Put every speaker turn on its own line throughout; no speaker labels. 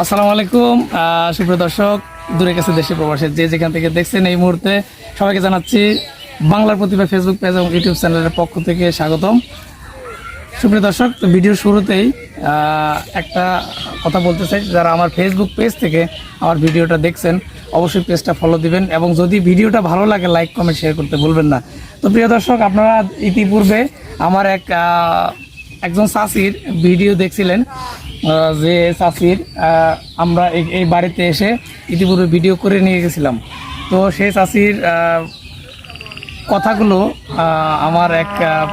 আসসালামু আলাইকুম। সুপ্রিয় দর্শক, দূরে কাছে দেশে প্রবাসে যে যেখান থেকে দেখছেন এই মুহূর্তে সবাইকে জানাচ্ছি বাংলার প্রতিভা ফেসবুক পেজ এবং ইউটিউব চ্যানেলের পক্ষ থেকে স্বাগতম। সুপ্রিয় দর্শক, ভিডিওর শুরুতেই একটা কথা বলতে চাই। যারা আমার ফেসবুক পেজ থেকে আমার ভিডিওটা দেখছেন, অবশ্যই পেজটা ফলো দিবেন এবং যদি ভিডিওটা ভালো লাগে লাইক কমেন্ট শেয়ার করতে ভুলবেন না। তো প্রিয় দর্শক, আপনারা ইতিপূর্বে আমার এক একজন চাষির ভিডিও দেখছিলেন। যে চাষির আমরা এই- বাড়িতে এসে ইতিপূর্বে ভিডিও করে নিয়ে গেছিলাম। তো সেই চাষির কথাগুলো আমার এক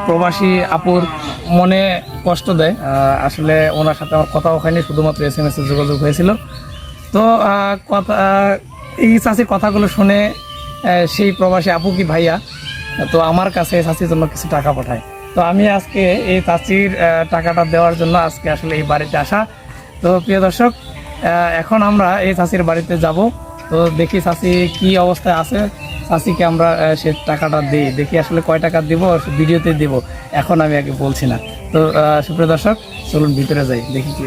প্রবাসী আপুর মনে কষ্ট দেয়। আসলে ওনার সাথে আমার কথাও হয়নি, শুধুমাত্র এস এম এস যোগাযোগ হয়েছিল। তো কথা এই চাষির কথাগুলো শুনে সেই প্রবাসী আপু কি ভাইয়া? তো আমার কাছে চাষির জন্য কিছু টাকা পাঠায়। তো আমি আজকে এই আহ, টাকাটা দেওয়ার জন্য আজকে আসলে এই বাড়িতে আসা। তো প্রিয় দর্শক এখন আমরা এই চাষির বাড়িতে যাব। তো দেখি চাষি কি অবস্থায় আছে। চাষিকে আমরা সে টাকাটা দিই। দেখি আসলে কয় টাকা দিব ভিডিওতে দিব। এখন আমি আগে বলছি না। তো সুপ্রিয় দর্শক চলুন ভিতরে যাই দেখি কি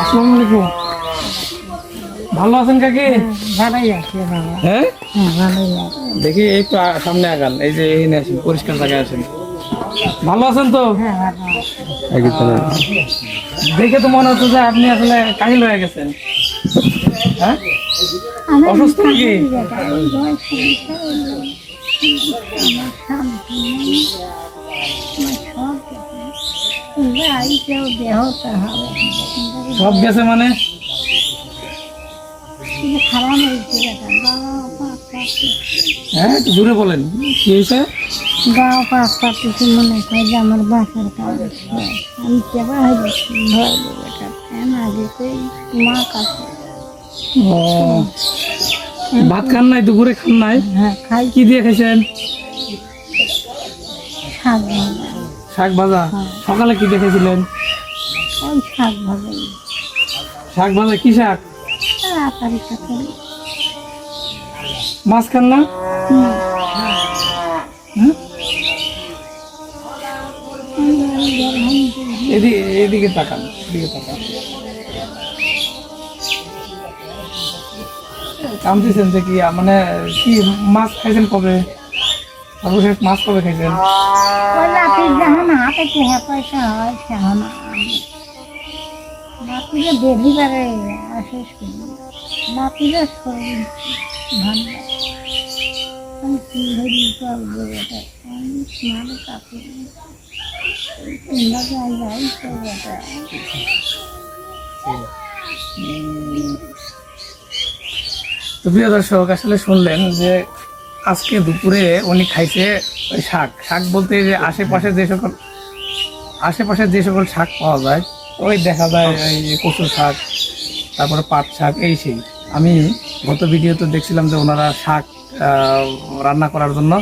আসসালামু আলাইকুম। ভালো আছেন কাকি?
ভালোই আছে
হ্যাঁ?
হ্যাঁ ভালোই
দেখি এই তো সামনে আগান এই যে এই আসেন পরিষ্কার জায়গায় আসেন ভালো আছেন তো?
হ্যাঁ
দেখে তো মনে হচ্ছে যে আপনি আসলে কাহিল হয়ে গেছেন। হ্যাঁ? অসুস্থ নাকি?
সব গেছে
মানে? হ্যাঁ একটু জোরে বলেন। কি হয়েছে?
গাও পাঁচ পাঁচটি মনে হয় যে আমার বাসার কাজ আমি কেবা ভয় আগে মা কাছে?
ও ভাত খান নাই দুপুরে খান নাই?
হ্যাঁ খাই।
কি দিয়ে খাইছেন?
শাক ভাজা।
শাক ভাজা? সকালে কি
ওই শাক ভাজাই।
শাক ভাজা কি শাক?
সাথে
না? এদিকে এদিকে তাকান এদিকে তাকান। কামতেছেন যে কি মানে কি মাছ খাইছেন কবে? সর্বশেষ মাছ কবে খাইছেন?
হাতে পয়সা হয় লাঠিরে বেশি পারে শেষ করি
প্রিয় দর্শক, আসলে শুনলেন যে আজকে দুপুরে উনি খাইছে ওই শাক। শাক বলতে যে আশেপাশে যে সকল আশেপাশে যে সকল শাক পাওয়া যায়, ওই দেখা যায় ওই কচুর শাক, তারপরে পাট শাক, এই সেই। আমি গত ভিডিওতে দেখছিলাম যে ওনারা শাক রান্না করার জন্য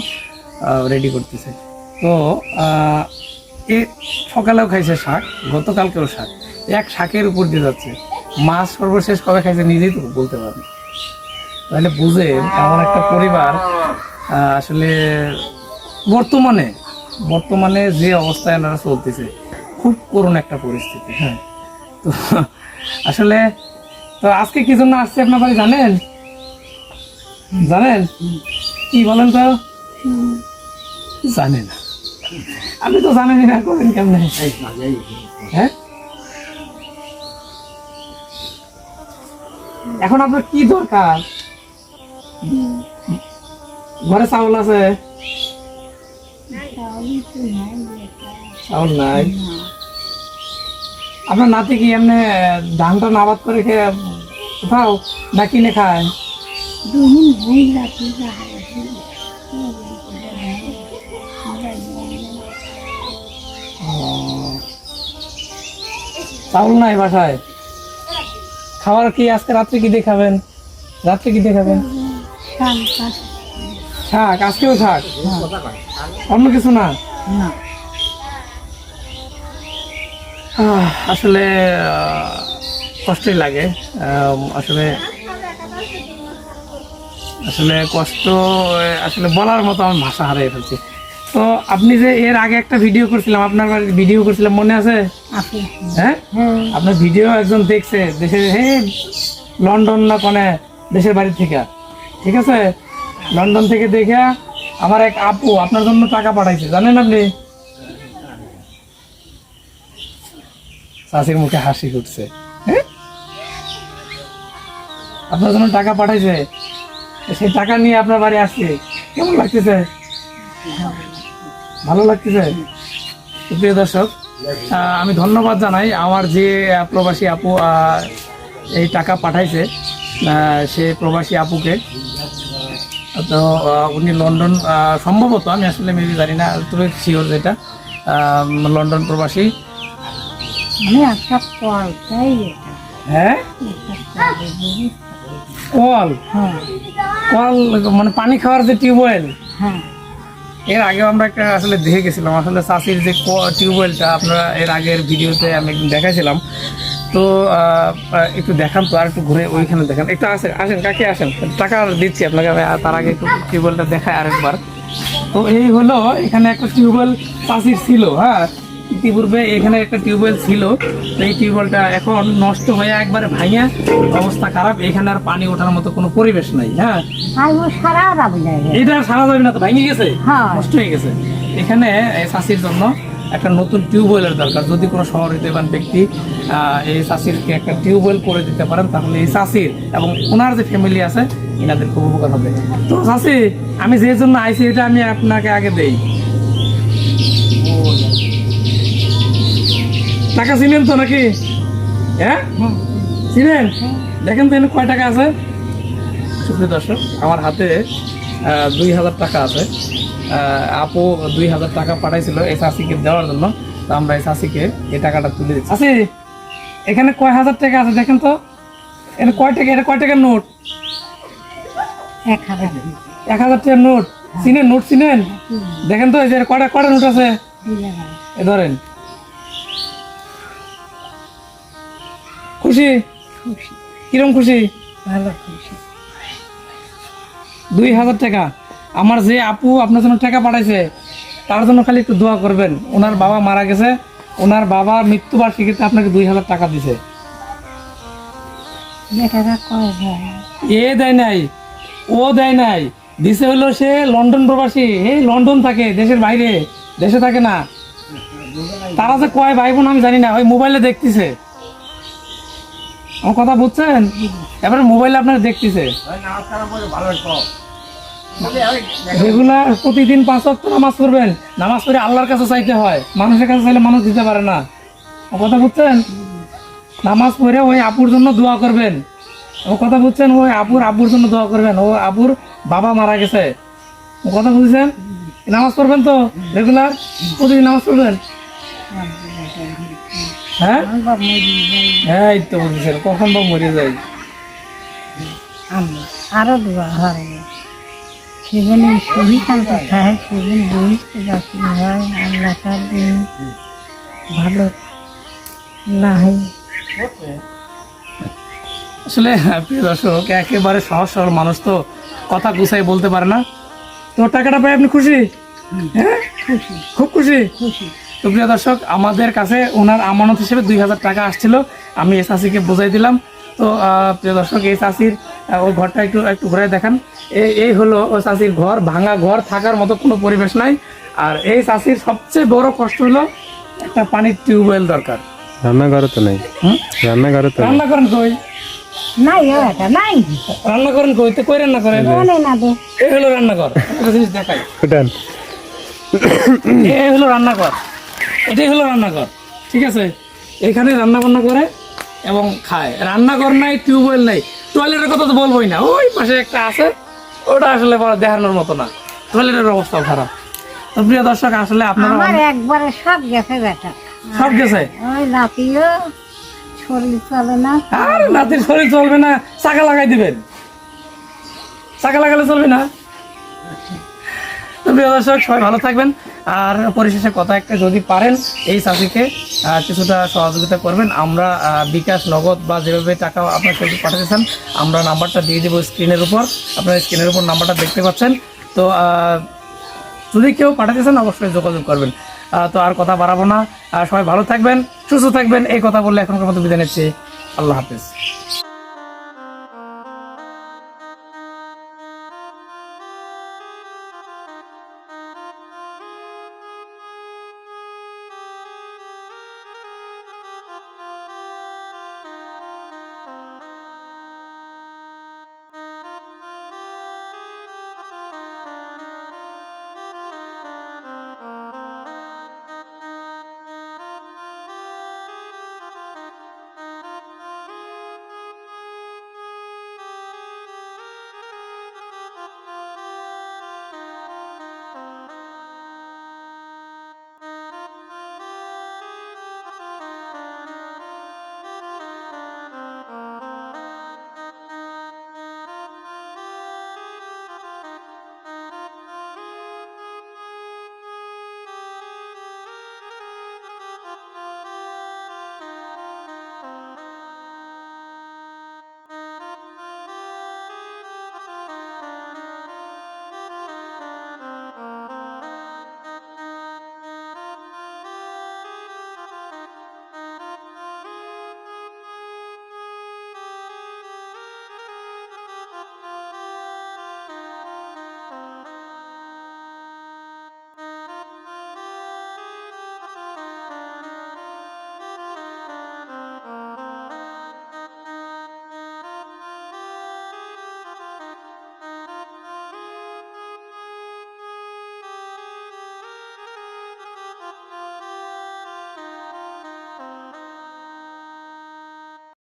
রেডি করতেছে। তো এ সকালেও খাইছে শাক, গতকালকেও শাক। এক শাকের উপর দিয়ে যাচ্ছে। মাছ সর্বশেষ কবে খাইছে নিজেই তো বলতে পারবে তাহলে বুঝেন এমন একটা পরিবার আসলে বর্তমানে বর্তমানে যে অবস্থায় ওনারা চলতেছে, খুব করুণ একটা পরিস্থিতি। হ্যাঁ। তো, আসলে তো আজকে কি জন্য আসছে আপনার বাড়ি জানেন? জানেন? কি বলেন তো? জানে না। তো জানেনই না, করেন কেমনে? হ্যাঁ? এখন আপনার কি দরকার? ঘরে চাউল আছে। চাউল নাই? আপনার নাতি কি এমনি ধানটা নাবাদ করে খেয়ে কোথাও না কিনে খায়?
দুদিন
চাউল নাই বাসায়? খাবার কি আজকে রাত্রে কি দিয়ে খাবেন রাত্রে কি দিয়ে খাবেন শাক। আজকেও শাক? অন্য কিছু না? আসলে কষ্টই লাগে। আসলে আসলে কষ্ট আসলে বলার মতো আমি ভাষা হারিয়ে ফেলছি। তো আপনি যে এর আগে একটা ভিডিও করছিলাম আপনার বাড়ির ভিডিও করছিলাম মনে আছে? হ্যাঁ? আপনার ভিডিও একজন দেখছে দেশের হে লন্ডন না কোনে দেশের বাড়ি থেকে। ঠিক আছে? লন্ডন থেকে দেখে আমার এক আপু আপনার জন্য টাকা পাঠাইছে জানেন আপনি? শাশির মুখে হাসি ফুটছে। হ্যাঁ? আপনার জন্য টাকা পাঠাইছে? সেই টাকা নিয়ে আপনার বাড়ি আসছে। কেমন লাগতেছে? ভালো লাগতেছে? প্রিয় দর্শক আমি ধন্যবাদ জানাই আমার যে প্রবাসী আপু এই টাকা পাঠাইছে সে প্রবাসী আপুকে। তো উনি লন্ডন সম্ভবত আমি আসলে মেবি জানি না তবে শিওর যেটা লন্ডন প্রবাসী।
এটা।
হ্যাঁ?
কল?
কল
হ্যাঁ।
কল মানে পানি খাওয়ার যে টিউবওয়েল?
হ্যাঁ।
এর আগে আমরা একটা আসলে দেখে গেছিলাম আসলে চাষির যে টিউবওয়েলটা আপনারা এর আগের ভিডিওতে আমি একদিন দেখাইছিলাম। তো একটু দেখান তো আর একটু ঘুরে ওইখানে দেখান। একটু আসেন আসেন কাকে আসেন। টাকা দিচ্ছি আপনাকে আমি তার আগে একটু টিউবওয়েলটা দেখায় আরেকবার। তো এই হলো এখানে একটা টিউবওয়েল চাষির ছিল হ্যাঁ? ইতিপূর্বে এখানে একটা টিউবওয়েল ছিল এই টিউবওয়েলটা এখন নষ্ট হয়ে একবারে ভাঙিয়া অবস্থা খারাপ এখানে আর পানি ওঠার মতো কোনো পরিবেশ নাই হ্যাঁ?
সারা যাবে না
এটা সারা যাবে না তো ভেঙে গেছে?
হ্যাঁ।
নষ্ট হয়ে গেছে। এখানে চাষির জন্য একটা নতুন টিউবওয়েলের দরকার। যদি কোনো শহর হৃদয়বান ব্যক্তি এই চাষিরকে একটা টিউবওয়েল করে দিতে পারেন তাহলে এই চাষির এবং ওনার যে ফ্যামিলি আছে এনাদের খুব উপকার হবে। তো চাষি আমি যে জন্য আইছি এটা আমি আপনাকে আগে দেই। টাকা চিনেন তো নাকি? হ্যাঁ? চিনেন? দেখেন তো এখানে কয় টাকা আছে? সুপ্রিয় দর্শক আমার হাতে দুই হাজার টাকা আছে। আপু দুই হাজার টাকা পাঠাইছিল এই চাষিকে দেওয়ার জন্য। তো আমরা এই চাষিকে এই টাকাটা তুলে দিচ্ছি। চাষি এখানে কয় হাজার টাকা আছে দেখেন তো? এখানে কয় টাকা এটা কয় টাকার নোট?
এক হাজার।
এক হাজার টাকার নোট। চিনেন নোট চিনেন? দেখেন তো এই যে কয়টা কয়টা নোট আছে? এ ধরেন। খুশি?
খুশি।
কিরম খুশি?
ভালো খুশি।
দুই হাজার টাকা। আমার যে আপু আপনার জন্য টাকা পাঠাইছে তার জন্য খালি একটু দোয়া করবেন। ওনার বাবা মারা গেছে ওনার বাবার মৃত্যুবার্ষিকীতে আপনাকে দুই হাজার টাকা দিছে। এ দেয় নাই ও দেয় নাই। দিছে হলো সে লন্ডন প্রবাসী। এই লন্ডন থাকে দেশের বাইরে। দেশে থাকে না। তারা যে কয় ভাই বোন আমি জানি না ওই মোবাইলে দেখতেছে। আমার কথা বুঝছেন? এবারে মোবাইল আপনার দেখতেছে। রেগুলার প্রতিদিন পাঁচ ওয়াক্ত নামাজ পড়বেন, নামাজ পড়ে আল্লাহর কাছে চাইতে হয়। মানুষের কাছে চাইলে মানুষ দিতে পারে না। ও কথা বুঝছেন? নামাজ পড়ে ওই আপুর জন্য দোয়া করবেন। ও কথা বুঝছেন? ওই আপুর আব্বুর জন্য দোয়া করবেন। ও আপুর বাবা মারা গেছে। ও কথা বুঝছেন? নামাজ পড়বেন তো? রেগুলার? প্রতিদিন নামাজ পড়বেন? হ্যাঁ? হ্যাঁ এই তো কখন বা মরে যাই
আরও দোয়া হয় সেখানে শহীদ আনতে চায় সেদিন বহিষ্ঠ যাচ্ছি হয় আল্লাহ তার দিন ভালো
আসলে প্রিয় দর্শক একেবারে সহজ সরল মানুষ তো কথা গুছাই বলতে পারে না। তো টাকাটা পাই আপনি খুশি? হ্যাঁ?
খুশি।
খুব খুশি?
খুশি।
তো প্রিয় দর্শক আমাদের কাছে ওনার আমানত হিসেবে দুই হাজার টাকা আসছিল। আমি এই চাষিকে বোঝাই দিলাম। তো আহ, প্রিয় দর্শক এই চাষির ওই ঘরটা একটু একটু ঘুরে দেখান। এই এই হলো ওই চাষির ঘর ভাঙা ঘর থাকার মতো কোনো পরিবেশ নাই। আর এই চাষির সবচেয়ে বড় কষ্ট হলো একটা পানির টিউবওয়েল দরকার।
রান্নাঘরে তো নেই।
হুম?
রান্নাঘরে তো নেই।
রান্না করেন কই?
নাই ও এটা নাই।
রান্না করেন কই? তো কই রান্না করেন?
না
এই হলো রান্নাঘর। একটা জিনিস দেখাই। এই হলো রান্নাঘর। এটাই হলো রান্নাঘর ঠিক আছে? এখানে রান্না বান্না করে এবং খায়। রান্নাঘর নাই টিউবওয়েল নাই টয়লেটের কথা তো বলবোই না। ওই পাশে একটা আছে ওটা আসলে দেখানোর মতো না। টয়লেটের অবস্থা খারাপ। তো প্রিয় দর্শক আসলে আপনারা
আমার একবারে সব গেছে বেটা।
সব গেছে?
ওই নাতিও শরীর চলে না।
আর নাতির শরীর চলবে না চাকা লাগাই দিবেন। চাকা লাগালে চলবে না। তো প্রিয় দর্শক সবাই ভালো থাকবেন। আর পরিশেষে কথা একটা যদি পারেন, এই চাষিকে কিছুটা সহযোগিতা করবেন। আমরা বিকাশ নগদ বা যেভাবে টাকা আপনার কাছে পাঠাতে চান, আমরা নাম্বারটা দিয়ে দেবো স্ক্রিনের উপর। আপনার স্ক্রিনের উপর নাম্বারটা দেখতে পাচ্ছেন। তো যদি কেউ পাঠাতে চান, অবশ্যই যোগাযোগ করবেন। তো আর কথা বাড়াবো না। সবাই ভালো থাকবেন, সুস্থ থাকবেন। এই কথা বললে এখনকার মতো বিদায় নিচ্ছি। আল্লাহ হাফিজ।